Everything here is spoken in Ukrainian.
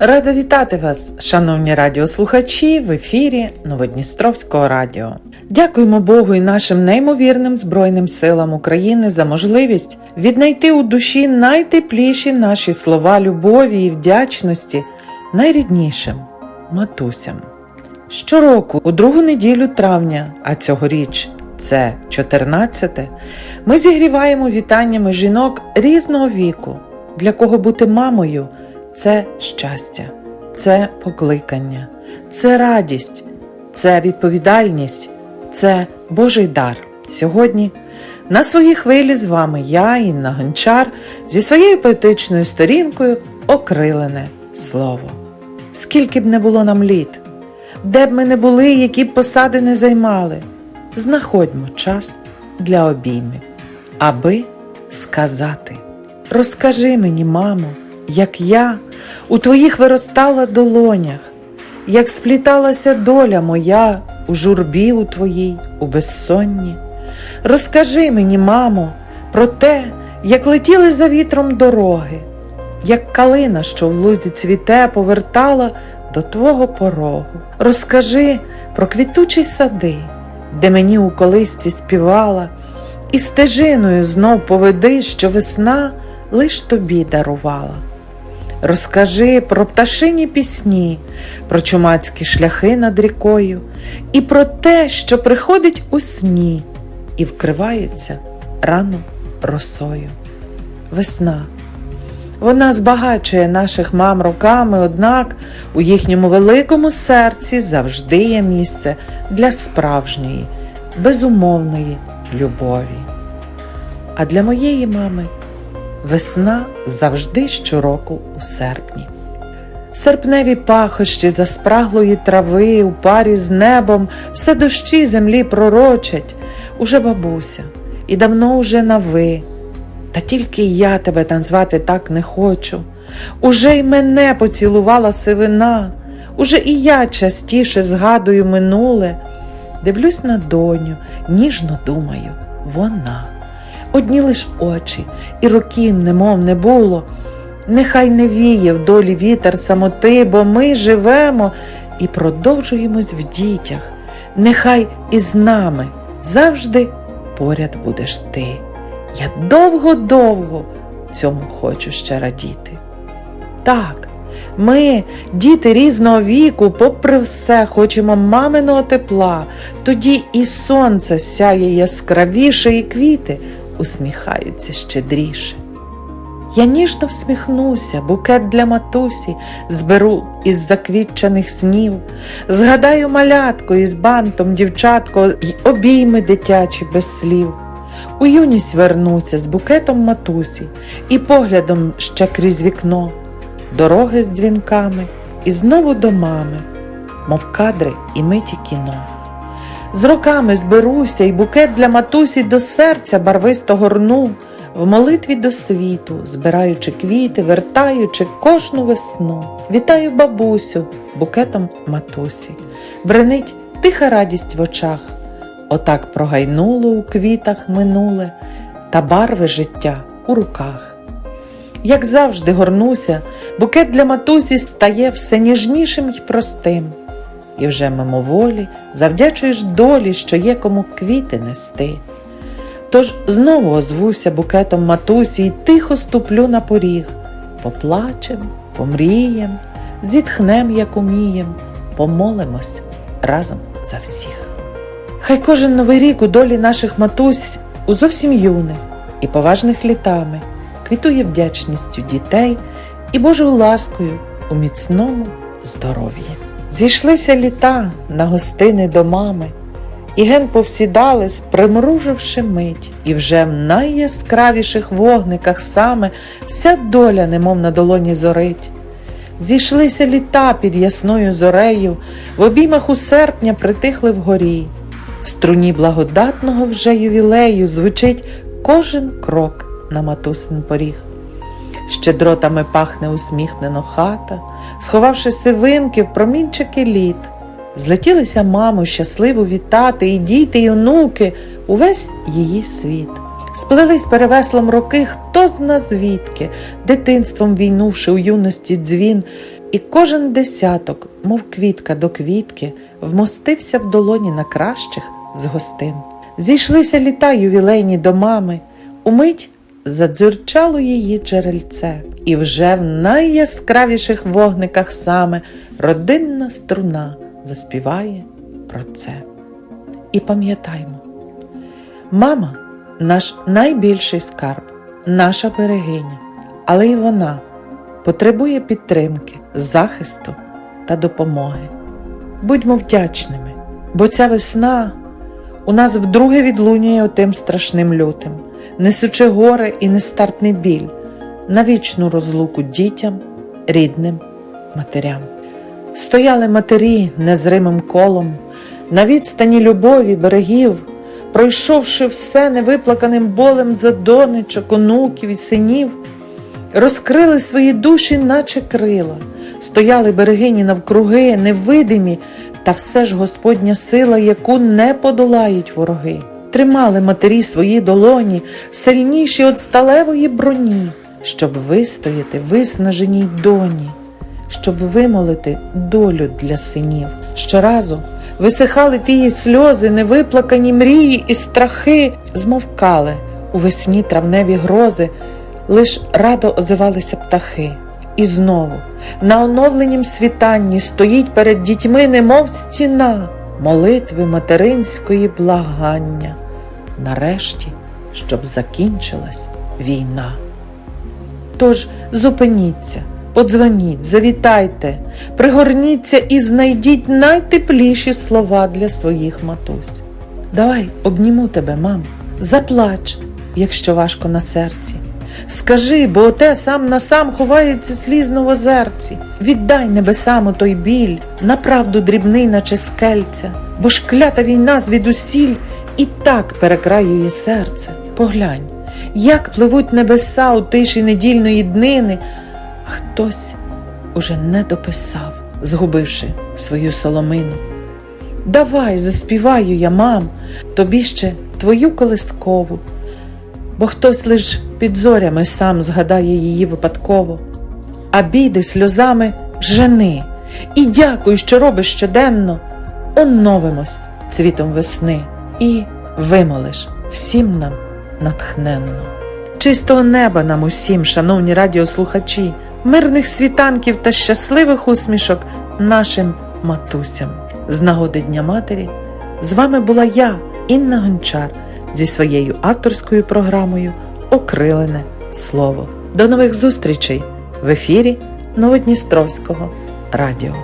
Рада вітати вас, шановні радіослухачі, в ефірі Новодністровського радіо. Дякуємо Богу і нашим неймовірним Збройним силам України за можливість віднайти у душі найтепліші наші слова любові і вдячності найріднішим матусям. Щороку, у другу неділю травня, а цьогоріч це 14, ми зігріваємо вітаннями жінок різного віку, для кого бути мамою це щастя, це покликання, це радість, це відповідальність, це Божий дар. Сьогодні на своїй хвилі з вами я, Інна Гончар, зі своєю поетичною сторінкою Окрилене слово. Скільки б не було нам літ, де б ми не були, які б посади не займали, знаходьмо час для обіймів, аби сказати. Розкажи мені, мамо, як я у твоїх виростала долонях, як спліталася доля моя у журбі у твоїй, у безсонні. Розкажи мені, мамо, про те, як летіли за вітром дороги, як калина, що в лузі цвіте, повертала до твого порогу. Розкажи про квітучі сади, де мені у колисці співала, і стежиною знов поведи, що весна лиш тобі дарувала. Розкажи про пташині пісні, про чумацькі шляхи над рікою, і про те, що приходить у сні і вкривається рано росою. Весна. Вона збагачує наших мам роками, однак у їхньому великому серці завжди є місце для справжньої, безумовної любові. А для моєї мами Весна завжди щороку у серпні. Серпневі пахощі заспраглої трави у парі з небом все дощі землі пророчать, уже бабуся, і давно уже на ви. Та тільки я тебе назвати так не хочу. Уже й мене поцілувала сивина, уже і я частіше згадую минуле. Дивлюсь на доню, ніжно думаю, вона одні лиш очі, і років немов не було. Нехай не віє в долі вітер самоти, бо ми живемо і продовжуємось в дітях. Нехай із нами завжди поряд будеш ти. Я довго-довго цьому хочу ще радіти. Так, ми, діти різного віку, попри все, хочемо маминого тепла, тоді і сонце сяє яскравіше, і квіти усміхаються щедріше. Я ніжно всміхнуся, букет для матусі зберу із заквітчених снів, згадаю малятко із бантом, дівчатко, й обійми дитячі без слів. У юність вернуся з букетом матусі і поглядом ще крізь вікно, дороги з дзвінками і знову до мами, мов кадри і миті кіно. З роками зберуся і букет для матусі до серця барвисто горну, в молитві до світу, збираючи квіти, вертаючи кожну весну. Вітаю бабусю букетом матусі, бренить тиха радість в очах. Отак прогайнуло у квітах минуле та барви життя у руках. Як завжди горнуся, букет для матусі стає все ніжнішим й простим і вже мимоволі завдячуєш долі, що є кому квіти нести. Тож знову озвуся букетом матусі і тихо ступлю на поріг, поплачем, помрієм, зітхнем, як умієм, помолимось разом за всіх. Хай кожен новий рік у долі наших матусь у зовсім юних і поважних літами квітує вдячністю дітей і Божою ласкою у міцному здоров'ї. Зійшлися літа на гостини до мами, і ген повсідали, примруживши мить, і вже в найяскравіших вогниках саме вся доля, немов на долоні зорить. Зійшлися літа під ясною зорею, в обіймах у серпня притихли вгорі, в струні благодатного вже ювілею звучить кожен крок на матусин поріг. Щедротами пахне усміхнено хата, сховавши сивинки в промінчики літ. Злетілися маму щасливо вітати, і діти, і онуки, увесь її світ. Сплелись перевеслом роки, хто зна звідки, дитинством війнувши у юності дзвін, і кожен десяток, мов квітка до квітки, вмостився в долоні на кращих з гостин. Зійшлися літа ювілейні до мами, умить задзюрчало її джерельце, і вже в найяскравіших вогниках саме родинна струна заспіває про це. І пам'ятаймо, мама наш найбільший скарб, наша берегиня, але й вона потребує підтримки, захисту та допомоги. Будьмо вдячними, бо ця весна у нас вдруге відлунює отим страшним лютим, несучи горе і нестартний біль на вічну розлуку дітям, рідним, матерям. Стояли матері незримим колом, на відстані любові берегів, пройшовши все невиплаканим болем за донечок, онуків і синів, розкрили свої душі, наче крила, стояли берегині навкруги, невидимі, та все ж Господня сила, яку не подолають вороги. Тримали матері свої долоні, сильніші від сталевої броні, щоб вистояти виснаженій доні, щоб вимолити долю для синів. Щоразу висихали тії сльози, невиплакані мрії і страхи, змовкали у весні травневі грози, лиш радо озивалися птахи. І знову на оновленім світанні стоїть перед дітьми, немов стіна, молитви материнської благання. Нарешті, щоб закінчилась війна. Тож зупиніться, подзвоніть, завітайте, пригорніться і знайдіть найтепліші слова для своїх матусь. Давай обніму тебе, мам, заплач, якщо важко на серці. Скажи, бо оте сам на сам ховається слізно в озерці. Віддай небесам у той біль, направду дрібний, наче скельця, бо ж клята війна звідусіль і так перекраює серце. Поглянь, як пливуть небеса у тиші недільної днини, а хтось уже не дописав, згубивши свою соломину. Давай заспіваю я, мам, тобі ще твою колискову, бо хтось лиш під зорями сам згадає її випадково, а біди сльозами жени, і дякуй, що робиш щоденно, оновимось цвітом весни і вимолиш всім нам натхненно. Чистого неба нам усім, шановні радіослухачі, мирних світанків та щасливих усмішок нашим матусям. З нагоди Дня Матері з вами була я, Інна Гончар, зі своєю авторською програмою Окрилене слово. До нових зустрічей в ефірі Новодністровського радіо.